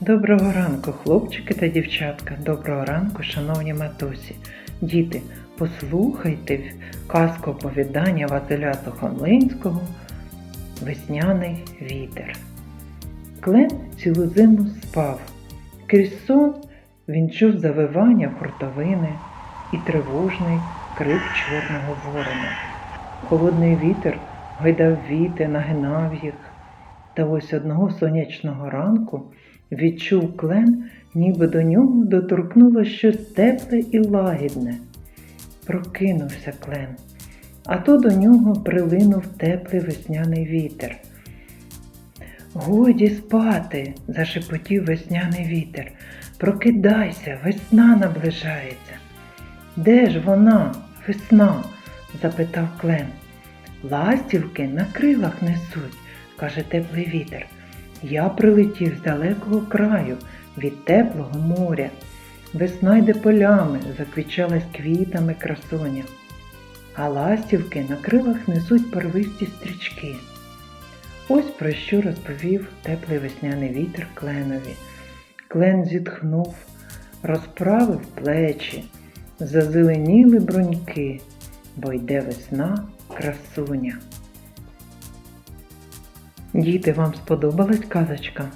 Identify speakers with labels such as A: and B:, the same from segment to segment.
A: Доброго ранку, хлопчики та дівчатка. Доброго ранку, шановні матусі. Діти, послухайте казку оповідання Василя Сухомлинського Весняний вітер. Клен цілу зиму спав. Крізь сон він чув завивання хуртовини і тривожний крик чорного ворона. Холодний вітер гойдав віти, нагинав їх. Та ось одного сонячного ранку відчув клен, ніби до нього доторкнуло щось тепле і лагідне. Прокинувся клен, а то до нього прилинув теплий весняний вітер. Годі спати, зашепотів весняний вітер. Прокидайся, весна наближається. Де ж вона, весна? запитав клен. Ластівки на крилах несуть, каже теплий вітер. Я прилетів з далекого краю від теплого моря. Весна йде полями, заквічалась квітами красоня, а ластівки на крилах несуть первисті стрічки. Ось про що розповів теплий весняний вітер кленові. Клен зітхнув, розправив плечі, зазеленіли броньки, бо йде весна красуня. Діти, вам сподобалась казочка?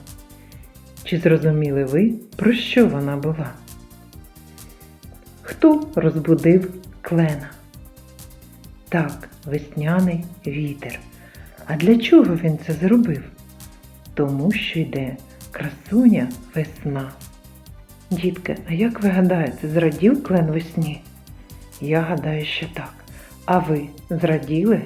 A: Чи зрозуміли ви, про що вона була? Хто розбудив клена? Так, весняний вітер. А для чого він це зробив? Тому що йде красуня весна. Дітки, а як ви гадаєте, зрадів клен весні? Я гадаю, що так. А ви зраділи?